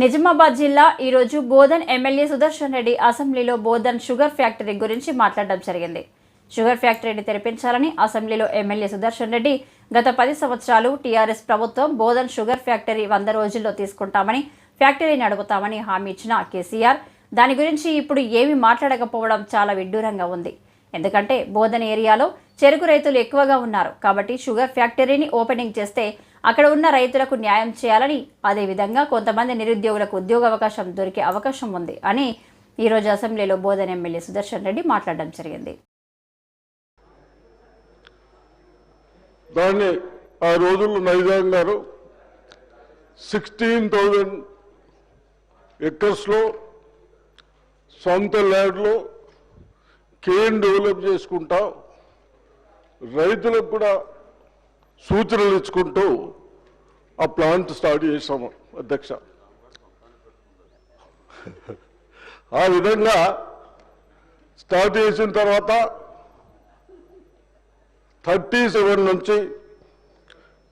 నిజామాబాద్ జిల్లా ఈరోజు బోధన్ ఎమ్మెల్యే సుదర్శన్ రెడ్డి అసెంబ్లీలో బోధన్ షుగర్ ఫ్యాక్టరీ గురించి మాట్లాడడం జరిగింది. షుగర్ ఫ్యాక్టరీని తెరిపించాలని అసెంబ్లీలో ఎమ్మెల్యే సుదర్శన్ రెడ్డి గత పది సంవత్సరాలు టీఆర్ఎస్ ప్రభుత్వం బోధన్ షుగర్ ఫ్యాక్టరీ వంద రోజుల్లో తీసుకుంటామని ఫ్యాక్టరీ నడుపుతామని హామీ ఇచ్చిన కేసీఆర్. దాని గురించి ఇప్పుడు ఏమీ మాట్లాడకపోవడం చాలా విడ్డూరంగా ఉంది. ఎందుకంటే బోధన్ ఏరియాలో చెరుకు రైతులు ఎక్కువగా ఉన్నారు కాబట్టి షుగర్ ఫ్యాక్టరీని ఓపెనింగ్ చేస్తే అక్కడ ఉన్న రైతులకు న్యాయం చేయాలని అదేవిధంగా కొంతమంది నిరుద్యోగులకు ఉద్యోగ అవకాశం దొరికే అవకాశం ఉంది అని ఈరోజు అసెంబ్లీలో బోధన ఎమ్మెల్యే సుదర్శన్ రెడ్డి మాట్లాడడం జరిగింది. దాన్ని ఆ రోజుల్లో నైజాం గారు సిక్స్టీన్ థౌజండ్ ఎకర్స్లో సొంత ల్యాండ్లో కేన్ డెవలప్ చేసుకుంటా రైతులకు కూడా సూచనలు ఇచ్చుకుంటూ ఆ ప్లాంట్ స్టార్ట్ చేశాము అధ్యక్ష. ఆ విధంగా స్టార్ట్ చేసిన తర్వాత థర్టీ సెవెన్ నుంచి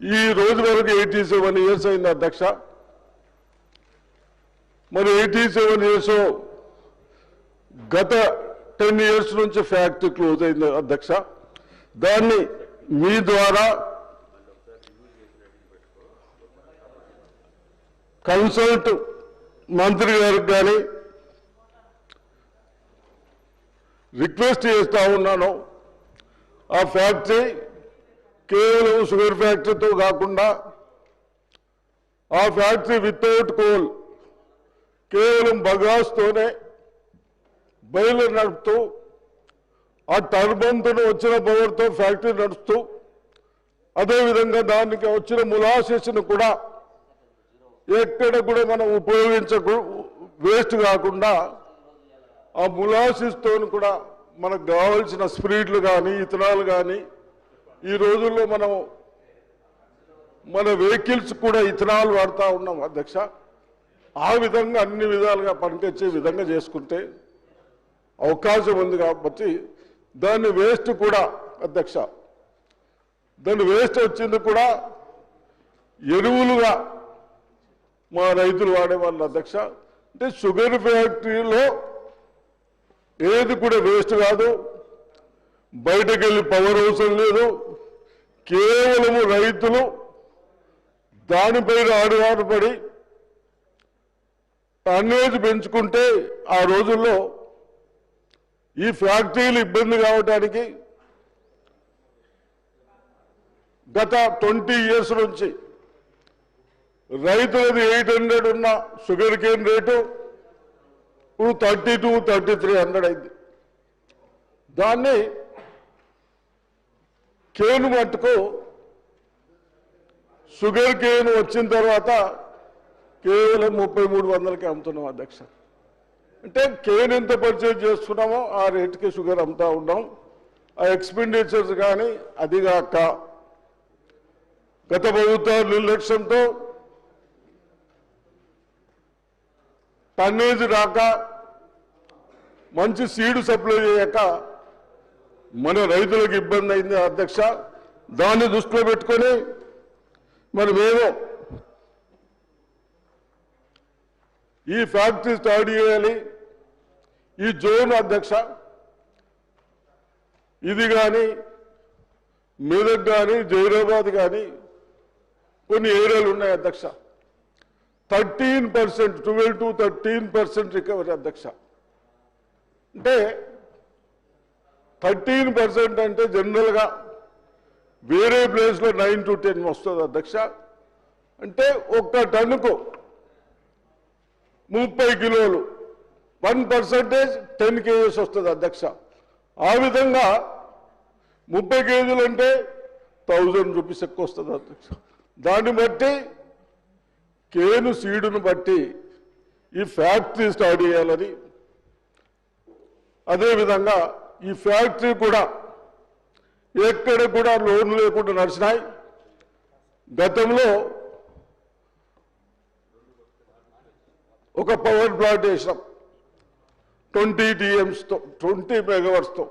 ఈ రోజు వరకు ఎయిటీ సెవెన్ ఇయర్స్ అయింది అధ్యక్ష. మరి ఎయిటీ సెవెన్ ఇయర్స్ గత టెన్ ఇయర్స్ నుంచి ఫ్యాక్టరీ క్లోజ్ అయింది అధ్యక్ష. దాన్ని మీ ద్వారా కన్సల్ట్ మంత్రి గారికి కానీ రిక్వెస్ట్ చేస్తూ ఉన్నాను. ఆ ఫ్యాక్టరీ కేవలం షుగర్ ఫ్యాక్టరీతో కాకుండా ఆ ఫ్యాక్టరీ వితౌట్ కోల్ కేవలం బగాస్తోనే బయలు నడుపుతూ ఆ టర్బన్తో వచ్చిన పవర్తో ఫ్యాక్టరీ నడుస్తూ అదేవిధంగా దానికి వచ్చిన ములాసెస్ను కూడా ఎక్కడ కూడా మనం ఉపయోగించకు వేస్ట్ కాకుండా ఆ ములాసిస్తో కూడా మనకు కావాల్సిన స్పిరిట్లు కానీ ఇతనాలు కానీ ఈ రోజుల్లో మనం మన వెహికల్స్ కూడా ఇథనాల్ వాడుతూ ఉన్నాం అధ్యక్ష. ఆ విధంగా అన్ని విధాలుగా పనికొచ్చే విధంగా చేసుకుంటే అవకాశం ఉంది కాబట్టి దాన్ని వేస్ట్ కూడా అధ్యక్ష. దాని వేస్ట్ వచ్చింది కూడా ఎరువులుగా మా రైతులు వాడేవాళ్ళు అధ్యక్ష. అంటే షుగర్ ఫ్యాక్టరీలో ఏది కూడా వేస్ట్ కాదు. బయటకు వెళ్ళి పవర్ అవసరం లేదు. కేవలము రైతులు దానిపైన ఆడువాడుపడి టన్నేజ్ పెంచుకుంటే ఆ రోజుల్లో ఈ ఫ్యాక్టరీలు ఇబ్బంది కావడానికి గత ట్వంటీ ఇయర్స్ నుంచి రైతులది ఎయిట్ హండ్రెడ్ ఉన్న షుగర్ కేన్ రేటు ఇప్పుడు thirty two thirty three hundred అయింది. దాన్ని కేను మట్టుకు షుగర్ కేన్ వచ్చిన తర్వాత కేవలం ముప్పై మూడు వందలకి అమ్ముతున్నాం అధ్యక్ష. అంటే కేన్ ఎంత పర్చేజ్ చేస్తున్నామో ఆ రేటుకి షుగర్ అమ్ముతా ఉన్నాం. ఆ ఎక్స్పెండిచర్స్ కానీ అదిగాక గత ప్రభుత్వాల నిర్లక్ష్యంతో టన్నేజ్ రాక మంచి సీడు సప్లై చేయక మన రైతులకు ఇబ్బంది అయింది అధ్యక్ష. దాన్ని దృష్టిలో పెట్టుకొని మరి మేము ఈ ఫ్యాక్టరీ స్టార్ట్ చేయాలి. ఈ జోన్ అధ్యక్ష ఇది కానీ మెదక్ కానీ జైరాబాద్ కానీ కొన్ని ఏరియాలు ఉన్నాయి అధ్యక్ష. Thirteen percent twelve to thirteen percent recovery అధ్యక్ష. అంటే థర్టీన్ పర్సెంట్ అంటే జనరల్గా వేరే ప్లేస్లో నైన్ టు టెన్ వస్తుంది అధ్యక్ష. అంటే ఒక్క టన్నుకు ముప్పై కిలోలు వన్ పర్సెంటేజ్ టెన్ కేజీస్ వస్తుంది అధ్యక్ష. ఆ విధంగా ముప్పై కేజీలు అంటే థౌజండ్ రూపీస్ ఎక్కువ వస్తుంది అధ్యక్ష. దాన్ని బట్టి కేను సీడును బట్టి ఈ ఫ్యాక్టరీ స్టార్ట్ చేయాలని. అదేవిధంగా ఈ ఫ్యాక్టరీ కూడా ఎక్కడ కూడా లోన్ లేకుండా నడిచినాయి. గతంలో ఒక పవర్ ప్లాంట్ వేసినాం. ట్వంటీ టీఎంస్తో ట్వంటీ మెగావర్స్తో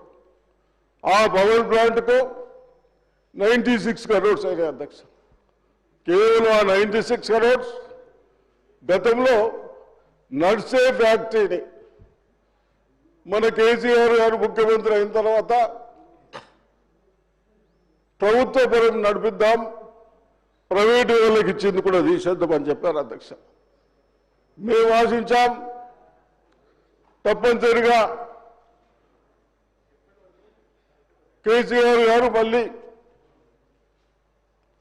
ఆ పవర్ ప్లాంట్కు నైంటీ సిక్స్ కరోడ్స్ అయినాయి అధ్యక్ష. కేవలం ఆ నైంటీ సిక్స్ కరోడ్స్ గతంలో నడిచే ఫ్యాక్టరీని మన కేసీఆర్ గారు ముఖ్యమంత్రి అయిన తర్వాత ప్రభుత్వ పరం నడిపిద్దాం ప్రైవేటు వాళ్ళకి ఇచ్చింది కూడా తీసేద్దామని చెప్పారు అధ్యక్ష. మేము ఆశించాం తప్పనిసరిగా కేసీఆర్ గారు మళ్ళీ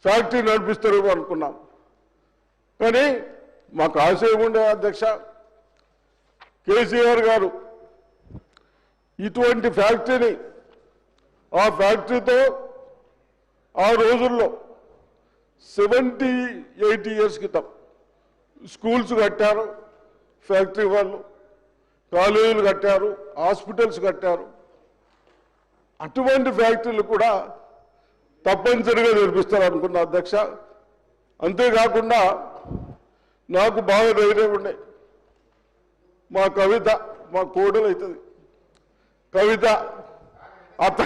ఫ్యాక్టరీ నడిపిస్తారు అనుకున్నాం. కానీ మాకు ఆశ ఉండే అధ్యక్ష కేసీఆర్ గారు ఇటువంటి ఫ్యాక్టరీని ఆ ఫ్యాక్టరీతో ఆ రోజుల్లో సెవెంటీ ఎయిటీ ఇయర్స్ క్రితం స్కూల్స్ కట్టారు ఫ్యాక్టరీ వాళ్ళు కాలేజీలు కట్టారు హాస్పిటల్స్ కట్టారు. అటువంటి ఫ్యాక్టరీలు కూడా తప్పనిసరిగా నిర్మిస్తారు అనుకున్న అధ్యక్ష. అంతేకాకుండా నాకు బాగా ధైర్యం ఉండే. మా కవిత మా కోడలు అవుతుంది కవిత అత్త